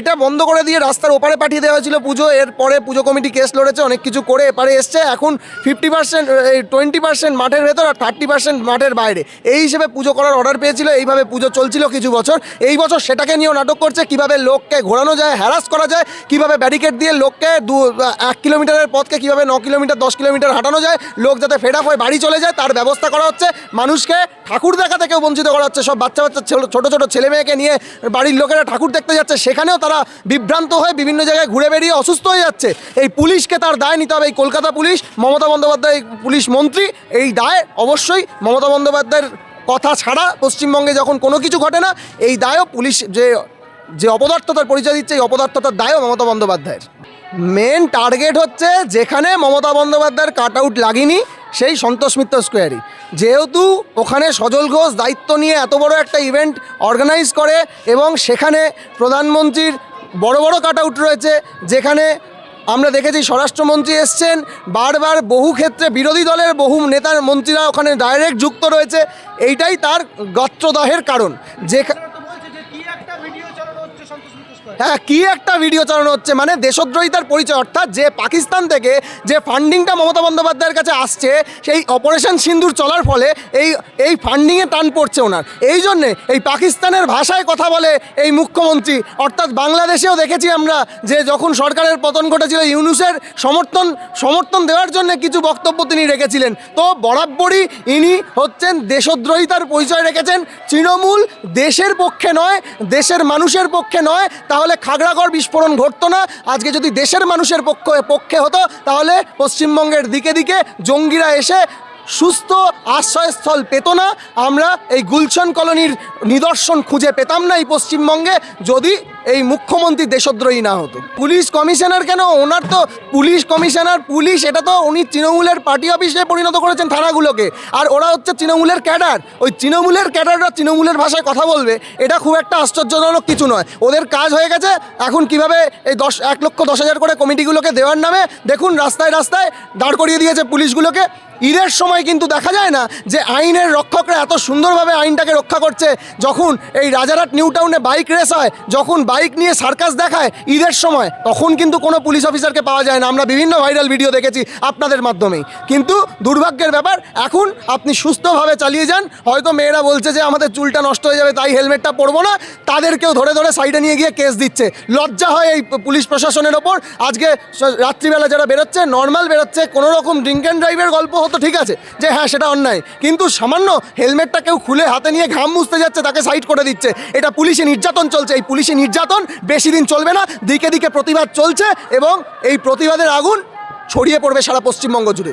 এইটা বন্ধ করে দিয়ে রাস্তার ওপারে পাঠিয়ে দেওয়া হয়েছিল পুজো। এরপরে পুজো কমিটি কেস লড়েছে, অনেক কিছু করে এপারে এসছে। এখন ফিফটি পার্সেন্ট টোয়েন্টি পার্সেন্ট মাঠের ভেতর আর থার্টি পার্সেন্ট মাঠের বাইরে। এই হিসেবে পুজো করার অর্ডার পেয়েছিল, এইভাবে পুজো চলছিল কিছু বছর। এই বছর সেটাকে নিয়েও নাটক করছে, কীভাবে লোককে ঘোরানো যায় হ্যারাস করা যায়, কীভাবে ব্যারিকেড দিয়ে লোককে দু, এক কিলোমিটারের পথকে কীভাবে ন কিলোমিটার, দশ কিলোমিটার হাঁটানো যায়, লোক যাতে ফেড আপ হয়ে, বাড়ি চলে যায়, তার ব্যবস্থা করা হচ্ছে। মানুষকে ঠাকুর দেখা থেকেও বঞ্চিত করা হচ্ছে। সব বাচ্চা বাচ্চা ছোট ছোট ছেলে মেয়েকে নিয়ে বাড়ির লোকেরা ঠাকুর দেখতে যাচ্ছে। সেখানেও তারা বিভ্রান্ত হয়ে বিভিন্ন জায়গায় ঘুরে বেরিয়ে অসুস্থ হয়ে যাচ্ছে। এই পুলিশকে তার দায় নিতে হবে। এই কলকাতা পুলিশ, মমতা বন্দ্যোপাধ্যায় পুলিশ মন্ত্রী, এই দায় অবশ্যই মমতা বন্দ্যোপাধ্যায়ের কথা ছাড়া পশ্চিমবঙ্গে যখন কোনো কিছু ঘটে না, এই দায়ও পুলিশ যে যে অপদার্থতার পরিচয় দিচ্ছে, এই অপদার্থতার দায়ও মমতা বন্দ্যোপাধ্যায়ের। মেন টার্গেট হচ্ছে যেখানে মমতা বন্দ্যোপাধ্যায়ের কাট আউট লাগেনি সেই সন্তোষ মিত্র স্কোয়ারই। যেহেতু ওখানে সজল ঘোষ দায়িত্ব নিয়ে এত বড় একটা ইভেন্ট অর্গানাইজ করে এবং সেখানে প্রধানমন্ত্রীর বড় বড় কাট আউট রয়েছে, যেখানে আমরা দেখেছি স্বরাষ্ট্রমন্ত্রী এসছেন, বারবার বহু ক্ষেত্রে বিরোধী দলের বহু নেতার মন্ত্রীরা ওখানে ডাইরেক্ট যুক্ত রয়েছে, এইটাই তার গত্রদাহের কারণ। যে হ্যাঁ কি একটা ভিডিও চালানো হচ্ছে? মানে দেশদ্রোহিতার পরিচয়, অর্থাৎ যে পাকিস্তান থেকে যে ফান্ডিংটা মমতা বন্দ্যোপাধ্যায়ের কাছে আসছে, সেই অপারেশন সিন্দুর চলার ফলে এই এই ফান্ডিংয়ে টান পড়ছে ওনার। এই জন্যে এই পাকিস্তানের ভাষায় কথা বলে এই মুখ্যমন্ত্রী, অর্থাৎ বাংলাদেশেও দেখেছি আমরা যে যখন সরকারের পতন ঘটেছিল, ইউনুসের সমর্থন সমর্থন দেওয়ার জন্য কিছু বক্তব্য তিনি রেখেছিলেন। তো বরাবরই ইনি হচ্ছেন দেশদ্রোহিতার পরিচয় রেখেছেন। তৃণমূল দেশের পক্ষে নয়, দেশের মানুষের পক্ষে নয়, তাহলে খাগড়াগড় বিস্ফোরণ ঘটতো না। আজকে যদি দেশের মানুষের পক্ষ, পক্ষে হতো, তাহলে পশ্চিমবঙ্গের দিকে দিকে জঙ্গিরা এসে সুস্থ আশ্রয়স্থল পেত না। আমরা এই গুলশন কলোনির নিদর্শন খুঁজে পেতাম না এই পশ্চিমবঙ্গে। যদি এই মুখ্যমন্ত্রী দেশদ্রোহী না হতো। পুলিশ কমিশনার কেন? ওনার তো পুলিশ কমিশনার, পুলিশ, এটা তো উনি তৃণমূলের পার্টি অফিসে পরিণত করেছেন থানাগুলোকে। আর ওরা হচ্ছে তৃণমূলের ক্যাডার। ওই তৃণমূলের ক্যাডাররা তৃণমূলের ভাষায় কথা বলবে, এটা খুব একটা আশ্চর্যজনক কিছু নয়। ওদের কাজ হয়ে গেছে, এখন কীভাবে এই দশ, এক লক্ষ দশ হাজার করে কমিটিগুলোকে দেওয়ার নামে, দেখুন রাস্তায় রাস্তায় দাঁড় করিয়ে দিয়েছে পুলিশগুলোকে। ঈদের সময় কিন্তু দেখা যায় না যে আইনের রক্ষকরা এত সুন্দরভাবে আইনটাকে রক্ষা করছে, যখন এই রাজারহাট নিউ টাউনে বাইক রেস হয়, যখন বাইক নিয়ে সার্কাস দেখায় ঈদের সময়, তখন কিন্তু কোনো পুলিশ অফিসারকে পাওয়া যায় না। আমরা বিভিন্ন ভাইরাল ভিডিও দেখেছি আপনাদের মাধ্যমেই। কিন্তু দুর্ভাগ্যের ব্যাপার, এখন আপনি সুস্থভাবে চালিয়ে যান। হয়তো মেয়েরা বলছে যে, আমাদের চুলটা নষ্ট হয়ে যাবে, তাই হেলমেটটা পরবো না। তাদেরকেও ধরে ধরে সাইডে নিয়ে গিয়ে কেস দিচ্ছে। লজ্জা হয় এই পুলিশ প্রশাসনের ওপর। আজকে রাত্রিবেলা যারা বেরোচ্ছে নর্মাল বেরোচ্ছে, কোনো রকম ড্রিঙ্ক অ্যান্ড ড্রাইভের গল্প হতো, ঠিক আছে? যে হ্যাঁ সেটা অন্যায়। কিন্তু সামান্য হেলমেটটা কেউ খুলে হাতে নিয়ে ঘাম মুছতে যাচ্ছে, তাকে সাইড করে দিচ্ছে। এটা পুলিশি নির্যাতন চলছে। এই পুলিশি নির্যাতন বেশি দিন চলবে না, দিকে দিকে প্রতিবাদ চলছে এবং এই প্রতিবাদের আগুন ছড়িয়ে পড়বে সারা পশ্চিমবঙ্গ জুড়ে।